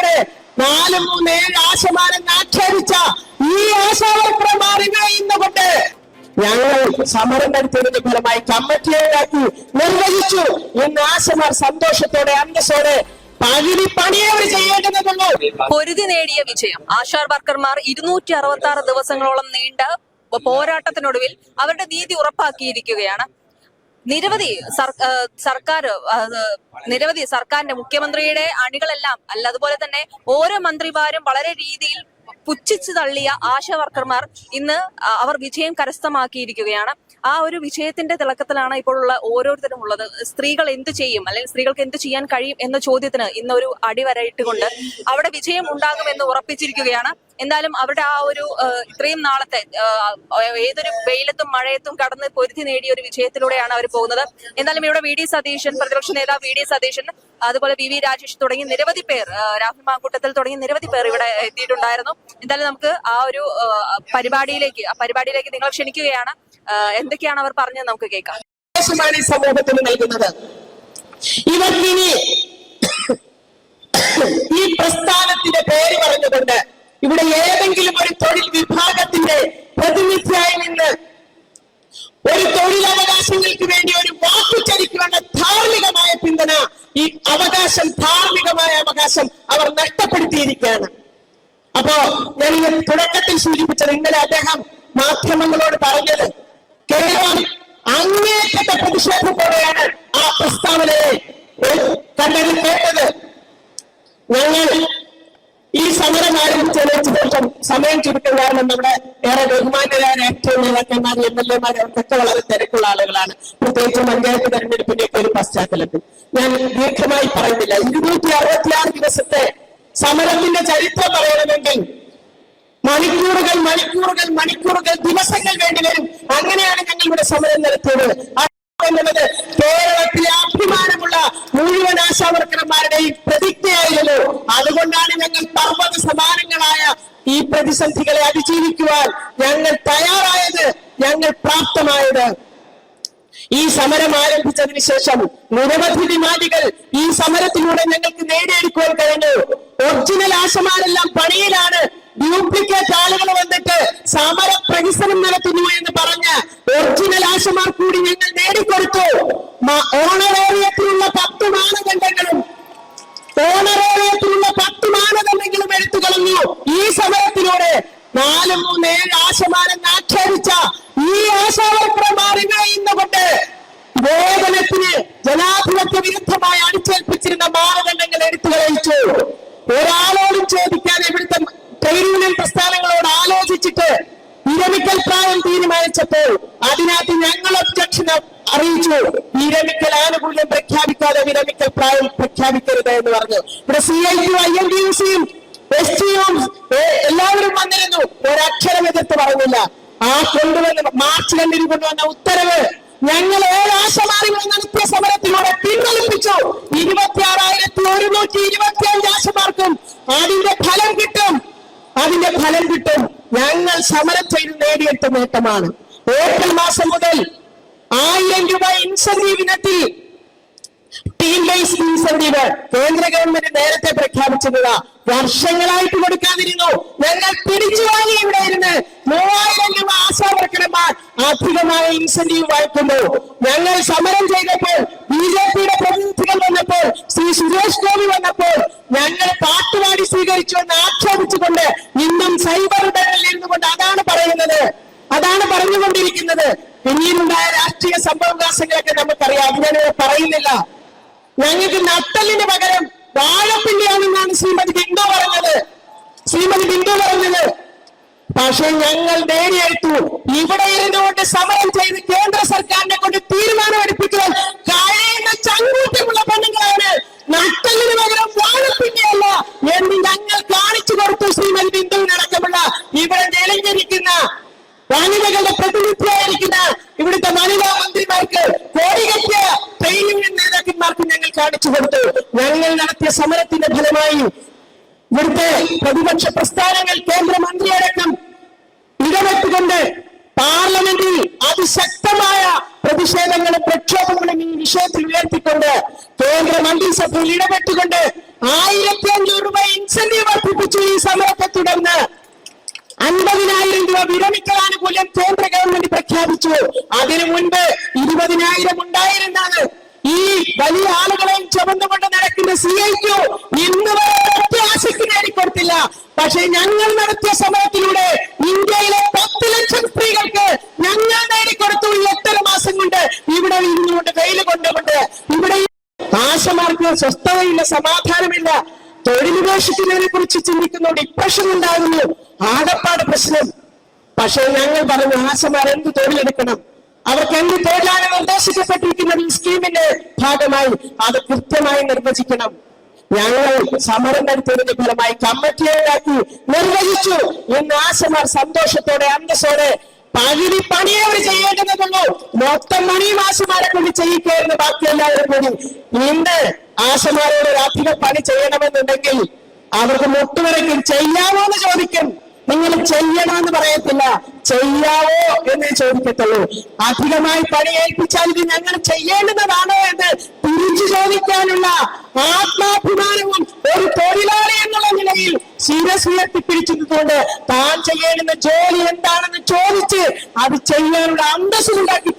സമരത്തിലൂടെ നാല് മൂന്ന് ഏഴ് ആശമാരെന്ന് ആക്ഷേപിച്ച ഈ ആശാവർക്കർമാർ ഇവിടെ ഇന്നുകൊണ്ട് ഞങ്ങൾ സമരം നടത്തിയതിന്റെ ഫലമായി കമ്മിറ്റിയെ ഉണ്ടാക്കി നിർവഹിച്ചു. ഇന്ന് ആശമാർ സന്തോഷത്തോടെ അന്തസ്സോടെ പകുതി പണിയെ അവർ ചെയ്യേണ്ടതുള്ളൂ. പൊരുതി നേടിയ വിജയം. ആശാർ വർക്കർമാർ ഇരുന്നൂറ്റി അറുപത്തി ആറ് ദിവസങ്ങളോളം നീണ്ട പോരാട്ടത്തിനൊടുവിൽ അവരുടെ നീതി ഉറപ്പാക്കിയിരിക്കുകയാണ്. നിരവധി സർക്കാർ നിരവധി സർക്കാരിന്റെ മുഖ്യമന്ത്രിയുടെ അണികളെല്ലാം അല്ല അതുപോലെ തന്നെ ഓരോ മന്ത്രിമാരും വളരെ രീതിയിൽ പുച്ഛിച്ചു തള്ളിയ ആശാവർക്കർമാർ ഇന്ന് അവർ വിജയം കരസ്ഥമാക്കിയിരിക്കുകയാണ്. ആ ഒരു വിജയത്തിന്റെ തിളക്കത്തിലാണ് ഇപ്പോൾ ഉള്ള ഓരോരുത്തരും ഉള്ളത്. സ്ത്രീകൾ എന്ത് ചെയ്യും? അല്ലെങ്കിൽ സ്ത്രീകൾക്ക് എന്ത് ചെയ്യാൻ കഴിയും എന്ന ചോദ്യത്തിന് ഇന്നൊരു ഒരു അടിവരയിട്ടുകൊണ്ട് അവിടെ വിജയം ഉണ്ടാകുമെന്ന് ഉറപ്പിച്ചിരിക്കുകയാണ്. എന്തായാലും അവരുടെ ആ ഒരു ഇത്രയും നാളത്തെ ഏതൊരു വെയിലത്തും മഴയത്തും കടന്ന് പൊരുതി നേടിയ ഒരു വിജയത്തിലൂടെയാണ് അവർ പോകുന്നത്. എന്തായാലും ഇവിടെ വി. ഡി. സതീശൻ പ്രതിപക്ഷ നേതാവ് വി. ഡി. സതീശൻ അതുപോലെ വി വി രാജേഷ് തുടങ്ങി നിരവധി പേർ രാഹുൽ മാങ്കൂട്ടത്തിൽ തുടങ്ങി നിരവധി പേർ ഇവിടെ എത്തിയിട്ടുണ്ടായിരുന്നു. എന്തായാലും നമുക്ക് ആ ഒരു പരിപാടിയിലേക്ക് ആ പരിപാടിയിലേക്ക് നിങ്ങൾ ക്ഷണിക്കുകയാണ്. എന്തൊക്കെയാണ് അവർ പറഞ്ഞത് നമുക്ക് കേൾക്കാം. ഈ നൽകുന്നത്. ഇവർക്കിനി ഈ പ്രസ്ഥാനത്തിന്റെ പേര് പറഞ്ഞുകൊണ്ട് ഇവിടെ ഏതെങ്കിലും ഒരു തൊഴിൽ വിഭാഗത്തിന്റെ പ്രതിനിധിയായി നിന്ന് ഒരു തൊഴിലവകാശങ്ങൾക്ക് വേണ്ടി ഒരു വാക്കുചരിക്കേണ്ട ധാർമ്മികമായ പിന്തുണ ഈ അവകാശം ധാർമ്മികമായ അവകാശം അവർ നഷ്ടപ്പെടുത്തിയിരിക്കുകയാണ്. അപ്പോ ഞാൻ ഈ തുടക്കത്തിൽ സൂചിപ്പിച്ചത് ഇന്നലെ അദ്ദേഹം മാധ്യമങ്ങളോട് പറഞ്ഞത് കേരളം അങ്ങേറ്റത്തെ പ്രതിഷേധത്തോടെയാണ് ആ പ്രസ്താവനയെ. കണ്ടത് കേട്ടത്. ഞങ്ങൾ ഈ സമരം ആരംഭിച്ചതിന് ശേഷം സമയം കാരണം നമ്മുടെ ഏറെ ബഹുമാനരായ രാഷ്ട്രീയ നേതാക്കന്മാർ എം എൽ എമാർ അവർക്കൊക്കെ വളരെ തിരക്കുള്ള ആളുകളാണ്. പ്രത്യേകിച്ച് പഞ്ചായത്ത് തെരഞ്ഞെടുപ്പിന്റെ ഒക്കെ ഒരു പശ്ചാത്തലത്തിൽ. ഞാൻ ദീർഘമായി പറയുന്നില്ല. ഇരുന്നൂറ്റി അറുപത്തിയാറ് ദിവസത്തെ സമരത്തിന്റെ ചരിത്രം പറയണമെങ്കിൽ മണിക്കൂറുകൾ മണിക്കൂറുകൾ മണിക്കൂറുകൾ ദിവസങ്ങൾ വേണ്ടി വരും. അങ്ങനെയാണ് ഞങ്ങൾ ഇവിടെ സമരം നടത്തിയത്. കേരളത്തിലെ അഭിമാനമുള്ള മുഴുവൻ ആശാവർക്കർമാരുടെയും പ്രതിജ്ഞയായിരുന്നു അതുകൊണ്ടാണ് ഞങ്ങൾ പർവത സമാനങ്ങളായ ഈ പ്രതിസന്ധികളെ അതിജീവിക്കുവാൻ ഞങ്ങൾ തയ്യാറായത് ഞങ്ങൾ പ്രാപ്തമായത്. ഈ സമരം ആരംഭിച്ചതിന് ശേഷം നിരവധി വിമാനികൾ ഈ സമരത്തിലൂടെ ഞങ്ങൾക്ക് നേടിയെടുക്കുവാൻ കഴിഞ്ഞു. ഒറിജിനൽ ആശമാരെല്ലാം പണിയിലാണ് ഡ്യൂപ്ലിക്കേറ്റ് ആളുകൾ വന്നിട്ട് സമര പ്രഹസനം നടത്തുന്നു എന്ന് പറഞ്ഞ് ഒറിജിനൽ ആശമാർ കൂടി ഞങ്ങൾ നേടിക്കൊടുത്തു. മ- നാല് മൂന്ന് ഏഴ് ആശമാനം ആക്ഷേപിച്ച ഈ ആശാവർക്കർമാർ ഇവിടെ ഇന്നുകൊണ്ട് വേതനത്തിന് ജനാധിപത്യ വിരുദ്ധമായി അടിച്ചേൽപ്പിച്ചിരുന്ന മാനദണ്ഡങ്ങൾ എടുത്തു കളയിച്ചു. ഒരാളോടും ചോദിക്കാതെ ഇവിടുത്തെ ട്രേഡ് പ്രസ്ഥാനങ്ങളോട് ആലോചിച്ചിട്ട് വിരമിക്കൽ പ്രായം തീരുമാനിച്ചപ്പോൾ അതിനകത്ത് ഞങ്ങൾ ഒബ്ജക്ഷൻ അറിയിച്ചു. വിരമിക്കൽ ആനുകൂല്യം പ്രഖ്യാപിക്കാതെ വിരമിക്കൽ പ്രായം പ്രഖ്യാപിക്കരുത് എന്ന് പറഞ്ഞു. ഇവിടെ C I T I N D U സിയും എസ് എല്ലാവരും വന്നിരുന്നു. ഒരക്ഷരം എതിർത്ത് പറഞ്ഞില്ല ആ കൊണ്ടുവന്ന മാർച്ച് രണ്ടിന് കൊണ്ടുവന്ന ഉത്തരവ് ഞങ്ങൾ ഏഴ് ആശമാരികൾ നടത്തിയ സമരത്തിലൂടെ പിൻവലിപ്പിച്ചു. ഇരുപത്തി ആറായിരത്തി ഒരുന്നൂറ്റി ഇരുപത്തി അഞ്ച് ആശമാർക്കും അതിന്റെ ഫലം കിട്ടും. അതിന്റെ ഫലം കിട്ടും. ഞങ്ങൾ സമരം ചെയ്ത് നേടിയെടുത്ത നേട്ടമാണ്. ഏപ്രിൽ മാസം മുതൽ ആയിരം രൂപ ഇൻസെന്റീവ് ഇനത്തിൽ ഇൻസെന്റീവ് കേന്ദ്ര ഗവൺമെന്റ് നേരത്തെ പ്രഖ്യാപിച്ചത് വർഷങ്ങളായിട്ട് കൊടുക്കാതിരുന്നു. ഞങ്ങൾ പിടിച്ചു വാങ്ങി ഇവിടെ ഇരുന്ന് മൂവായിരം രൂപ ആശാവർക്കർമാർ അധികമായ ഇൻസെന്റീവ് വായിക്കുന്നു. ഞങ്ങൾ സമരം ചെയ്തപ്പോൾ ബി ജെ പിയുടെ പ്രതിനിധികൾ വന്നപ്പോൾ ശ്രീ സുരേഷ് ഗോപി വന്നപ്പോൾ ഞങ്ങൾ പാട്ടുപാടി സ്വീകരിച്ചു എന്ന് ആക്ഷേപിച്ചുകൊണ്ട് ഇന്നും സൈബർ ഇടങ്ങളിൽ ഇരുന്നുകൊണ്ട് അതാണ് പറയുന്നത്. അതാണ് പറഞ്ഞുകൊണ്ടിരിക്കുന്നത്. പിന്നീടുണ്ടായ രാഷ്ട്രീയ സംഭവവികാസങ്ങളൊക്കെ നമുക്കറിയാം. അത് പറയുന്നില്ല. ഞങ്ങൾക്ക് നട്ടലിന് പകരം വാഴപ്പിള്ളിയാണെന്നാണ് ശ്രീമതി ബിന്ദു പറഞ്ഞത്. ശ്രീമതി ബിന്ദു പറഞ്ഞത്. പക്ഷെ ഞങ്ങൾ നേടിയെടുത്തു. ഇവിടെ ഇരുന്നുകൊണ്ട് സമരം ചെയ്ത് കേന്ദ്ര സർക്കാരിനെ കൊണ്ട് തീരുമാനമെടുപ്പിക്കുവാൻ നടത്തിയ സമരത്തിന്റെ ഫലമായി ഇവിടുത്തെ പ്രതിപക്ഷ പ്രസ്ഥാനങ്ങൾ കേന്ദ്രമന്ത്രിയടക്കം ഇടപെട്ടുകൊണ്ട് പാർലമെന്റിൽ അതിശക്തമായ പ്രതിഷേധങ്ങളും പ്രക്ഷോഭങ്ങളും ഈ വിഷയത്തിൽ ഉയർത്തിക്കൊണ്ട് കേന്ദ്ര മന്ത്രിസഭയിൽ ഇടപെട്ടുകൊണ്ട് ആയിരത്തി അഞ്ഞൂറ് രൂപ ഇൻസെന്റീവ് വർദ്ധിപ്പിച്ചു ഈ സമരത്തെ തുടർന്ന് അൻപതിനായിരം രൂപ വിരമിക്കൽ ആനുകൂല്യം കേന്ദ്ര ഗവൺമെന്റ് പ്രഖ്യാപിച്ചു. അതിനു മുൻപ് ഇരുപതിനായിരം ഉണ്ടായിരുന്നാണ് ഈ വലിയ ആളുകളെയും ചുമന്നുകൊണ്ട് നടക്കുന്ന സി ഐക്കു ഇന്ന് വരെ നേടിക്കൊടുത്തില്ല പക്ഷെ ഞങ്ങൾ നടത്തിയ സമരത്തിലൂടെ ഇന്ത്യയിലെ പത്ത് ലക്ഷം സ്ത്രീകൾക്ക് ഞങ്ങൾ നേടിക്കൊടുത്തു. എട്ടര മാസം കൊണ്ട് ഇവിടെ ഇരുന്നുകൊണ്ട് വെയിൽ കൊണ്ടുകൊണ്ട് ഇവിടെ ആശമാർക്ക് സ്വസ്ഥതയില്ല സമാധാനമില്ല. തൊഴിലുപേക്ഷിക്കുന്നതിനെ കുറിച്ച് ചിന്തിക്കുന്നു ഡിപ്രഷൻ ഉണ്ടാകുന്നു. ആകപ്പാട് പ്രശ്നം. പക്ഷെ ഞങ്ങൾ പറഞ്ഞു ആശമാർ എന്ത് തൊഴിലെടുക്കണം? അവർക്ക് എന്ത് തൊഴിലാണ് നിർദ്ദേശിക്കപ്പെട്ടിരിക്കുന്നത് ഈ സ്കീമിന്റെ ഭാഗമായി അത് കൃത്യമായി നിർവചിക്കണം. ഞങ്ങൾ സമരം നടത്തിയതിന്റെ ഫലമായി കമ്മിറ്റിയെ ഉണ്ടാക്കി നിർവഹിച്ചു ഇന്ന് ആശമാർ സന്തോഷത്തോടെ അന്തസ്സോടെ പകുതി പണിയെ അവർ ചെയ്യേണ്ടതുള്ളൂ. മൊത്തം പണിയും ആശമാരെ കൊണ്ട് ചെയ്യിക്കായിരുന്നു ബാക്കി എല്ലാവരും കൂടി. ഇന്ന് ആശമാരോട് ഒരു അധികം പണി ചെയ്യണമെന്നുണ്ടെങ്കിൽ അവർക്ക് മുട്ടുവരയ്ക്കും ചെയ്യാമോ എന്ന് ചോദിക്കും. നിങ്ങൾ ചെയ്യണമെന്ന് പറയത്തില്ല. ചെയ്യാവോ എന്ന് ചോദിക്കത്തുള്ളൂ. അധികമായി പണി ഏൽപ്പിച്ചാൽ ഇത് ഞങ്ങൾ ചെയ്യേണ്ടുന്നതാണോ എന്ന് തിരിച്ചു ചോദിക്കാനുള്ള ആത്മാഭിമാനവും ഒരു തൊഴിലാളി എന്നുള്ള നിലയിൽ ശിരസ് ഉയർത്തിപ്പിടിച്ചതുകൊണ്ട് താൻ ചെയ്യേണ്ടുന്ന ജോലി എന്താണെന്ന് ചോദിച്ച് അത് ചെയ്യാനുള്ള അന്തസ്സ് ഉണ്ടാക്കി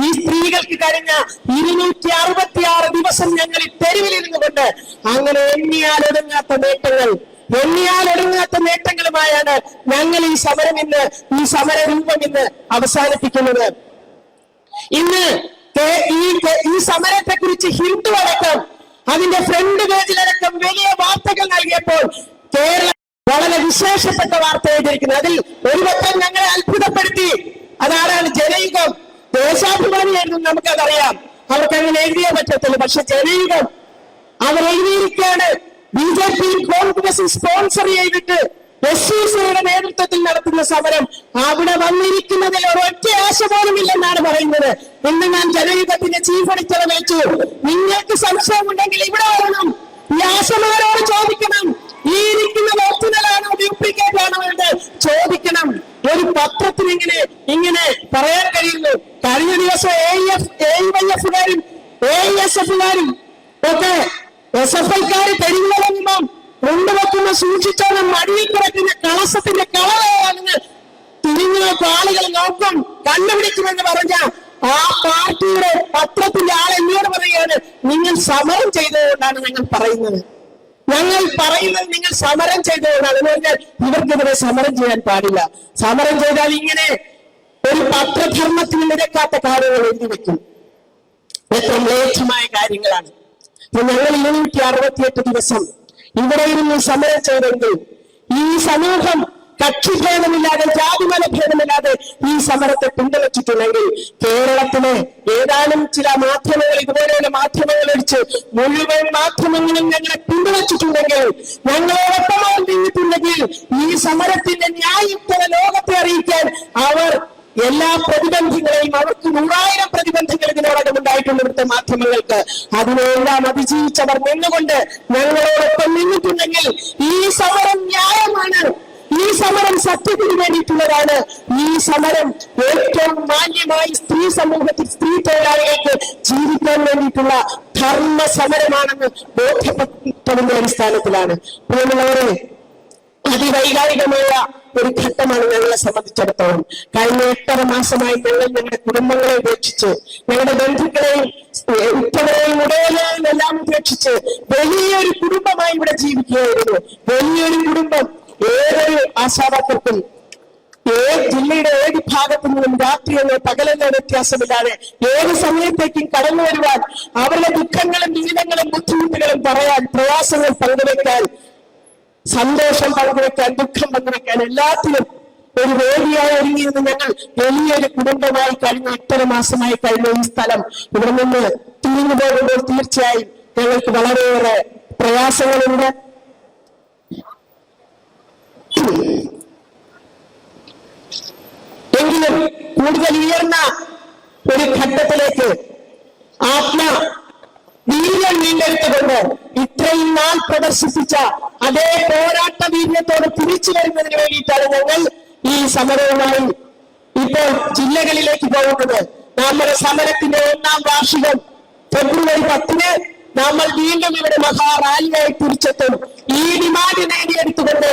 ഈ സ്ത്രീകൾക്ക് കഴിഞ്ഞ ഇരുന്നൂറ്റി അറുപത്തി ആറ് ദിവസം ഞങ്ങൾ ഈ തെരുവിലിരുന്നു കൊണ്ട് അങ്ങനെ എണ്ണിയാലൊതുങ്ങാത്ത നേട്ടങ്ങൾ എണ്ണിയാൽ ഒടുങ്ങാത്ത നേട്ടങ്ങളുമായാണ് ഞങ്ങൾ ഈ സമരം ഇന്ന് ഈ സമര രൂപം ഇന്ന് അവസാനിപ്പിക്കുന്നത്. ഇന്ന് ഈ ഈ സമരത്തെ കുറിച്ച് ഹിന്ദു അടക്കം അതിന്റെ ഫ്രണ്ട് പേജിൽ പേജിലടക്കം വലിയ വാർത്തകൾ നൽകിയപ്പോൾ കേരളം വളരെ വിശേഷപ്പെട്ട വാർത്ത എഴുതിയിരിക്കുന്നത് അതിൽ ഒരു വട്ടം ഞങ്ങളെ അത്ഭുതപ്പെടുത്തി. അതാരാണ് ജനയുഗം? ദേശാഭിമാനിയായിരുന്നു നമുക്കതറിയാം. അവർക്ക് അങ്ങനെ എഴുതിയേ പറ്റത്തുള്ളൂ. പക്ഷെ ജനയുഗം ജെ കോൺഗ്രസ് സ്പോൺസർ ചെയ്തിട്ട് എസ് നേതൃത്വത്തിൽ നടത്തുന്ന സമരം അവിടെ വന്നിരിക്കുന്നതിൽ ഒരൊറ്റ ആശ പോലും ഇല്ലെന്നാണ് പറയുന്നത്. ഇന്ന് ഞാൻ ജനയുഗത്തിന്റെ ചീഫ് എഡിറ്റർ വെച്ചു. നിങ്ങൾക്ക് സംശയമുണ്ടെങ്കിൽ ഇവിടെ വരണം. ഈ ആശമാരോട് ചോദിക്കണം. ഈ ഇരിക്കുന്ന ഒറിജിനലാണോ ഡ്യൂപ്ലിക്കേറ്റ് ആണോ എന്ന് ചോദിക്കണം. ഒരു പത്രത്തിന് ഇങ്ങനെ ഇങ്ങനെ പറയാൻ കഴിയുന്നു. കഴിഞ്ഞ ദിവസം എ എഫ് എ വൈ എഫുകാരും എ എസ് എഫുകാരും കണ്ടുപിടിക്കുമെന്ന് പറഞ്ഞ ആ പാർട്ടിയുടെ പത്രത്തിന്റെ ആൾ എന്നോട് പറയുകയാണ് നിങ്ങൾ സമരം ചെയ്തതുകൊണ്ടാണ് ഞങ്ങൾ പറയുന്നത്. ഞങ്ങൾ പറയുന്നത് നിങ്ങൾ സമരം ചെയ്തതുകൊണ്ടാണ് എന്ന് പറഞ്ഞാൽ ഇവർക്കെതിരെ സമരം ചെയ്യാൻ പാടില്ല. സമരം ചെയ്താൽ ഇങ്ങനെ ഒരു പത്രധർമ്മത്തിന് നിരക്കാത്ത കാര്യങ്ങൾ എഴുതി വെക്കും. എത്ര മ്ലേച്ഛമായ കാര്യങ്ങളാണ്. ഞങ്ങൾ ഇരുന്നൂറ്റി അറുപത്തിയെട്ട് ദിവസം ഇവിടെ ഇരുന്ന് സമരം ചെയ്തെങ്കിൽ ഈ സമൂഹം കക്ഷിഭേദമില്ലാതെ ജാതിമല ഭേദമില്ലാതെ ഈ സമരത്തെ പിന്തുണച്ചിട്ടുണ്ടെങ്കിൽ കേരളത്തിലെ ഏതാനും ചില മാധ്യമങ്ങൾ ഇതുപോലെയുള്ള മാധ്യമങ്ങൾ ഒഴിച്ച് മുഴുവൻ മാധ്യമങ്ങളും ഞങ്ങളെ പിന്തുണച്ചിട്ടുണ്ടെങ്കിൽ ഞങ്ങളോടൊപ്പമാണ് നിന്നിട്ടുണ്ടെങ്കിൽ ഈ സമരത്തിന്റെ ന്യായുക്തത ലോകത്തെ അറിയിക്കാൻ അവർ എല്ലാ പ്രതിബന്ധങ്ങളെയും അവർക്ക് നൂറായിരം പ്രതിബന്ധങ്ങൾ ഇതിനോടകം ഉണ്ടായിട്ടുണ്ട് ഇവിടുത്തെ മാധ്യമങ്ങൾക്ക്. അതിനെല്ലാം അതിജീവിച്ചവർ നിന്നുകൊണ്ട് ഞങ്ങളോടൊപ്പം നിന്നിട്ടുണ്ടെങ്കിൽ ഈ സമരം ന്യായമാണ്. സമരം സത്യത്തിന് വേണ്ടിയിട്ടുള്ളതാണ്. ഈ സമരം ഏറ്റവും മാന്യമായി സ്ത്രീ സമൂഹത്തിൽ സ്ത്രീ തൊഴിലാളികൾക്ക് ജീവിക്കാൻ വേണ്ടിയിട്ടുള്ള ധർമ്മ സമരമാണെന്ന് ബോധ്യപ്പെട്ടതിന്റെ അടിസ്ഥാനത്തിലാണ്. പ്രിയമുള്ളവരെ അതിവൈകാരികമായ ഒരു ഘട്ടമാണ് ഞങ്ങളെ സംബന്ധിച്ചിടത്തോളം. കഴിഞ്ഞ എട്ടര മാസമായി ഞങ്ങൾ ഞങ്ങളുടെ കുടുംബങ്ങളെ ഉപേക്ഷിച്ച് ഞങ്ങളുടെ ബന്ധുക്കളെയും ഉറ്റവരെയും ഉടയനെയും എല്ലാം ഉപേക്ഷിച്ച് വലിയൊരു കുടുംബമായി ഇവിടെ ജീവിക്കുകയായിരുന്നു. വലിയൊരു കുടുംബം ഏതൊരു ആശാവർക്കർക്കും ഏത് ജില്ലയുടെ ഏത് ഭാഗത്തു നിന്നും രാത്രിയെന്നോ പകലെന്നോ വ്യത്യാസമില്ലാതെ ഏത് സമയത്തേക്കും കടന്നു വരുവാൻ അവരുടെ ദുഃഖങ്ങളും ദുരിതങ്ങളും ബുദ്ധിമുട്ടുകളും പറയാൻ പ്രയാസങ്ങൾ പങ്കുവെക്കാൻ സന്തോഷം പങ്കുവെക്കാൻ ദുഃഖം പങ്കുവെക്കാൻ എല്ലാത്തിനും ഒരു വേദിയായി ഒരുങ്ങിയിരുന്ന ഞങ്ങൾ വലിയൊരു കുടുംബമായി കഴിഞ്ഞ എട്ടര മാസമായി കഴിഞ്ഞ ഈ സ്ഥലം ഇവിടെ നിന്ന് തിരിഞ്ഞു പോകുമ്പോൾ തീർച്ചയായും ഞങ്ങൾക്ക് വളരെയേറെ പ്രയാസങ്ങളുണ്ട്. കൂടുതൽ ഉയർന്ന ഒരു ഘട്ടത്തിലേക്ക് ആത്മ വീര്യം വീണ്ടെടുത്തുകൊണ്ട് ഇത്രയും നാൾ പ്രദർശിപ്പിച്ച അതേ പോരാട്ട വീര്യത്തോട് തിരിച്ചു വരുന്നതിന് വേണ്ടിയിട്ടാണ് ഞങ്ങൾ ഈ സമരവുമായി ഇപ്പോൾ ജില്ലകളിലേക്ക് പോകുന്നത്. നമ്മുടെ സമരത്തിന്റെ ഒന്നാം വാർഷികം ഫെബ്രുവരി പത്തിന് നമ്മൾ വീണ്ടും ഇവിടെ മഹാറാലിയായി തിരിച്ചെത്തും. ഈ ഡിമാൻഡ് നേടിയെടുത്തുകൊണ്ട്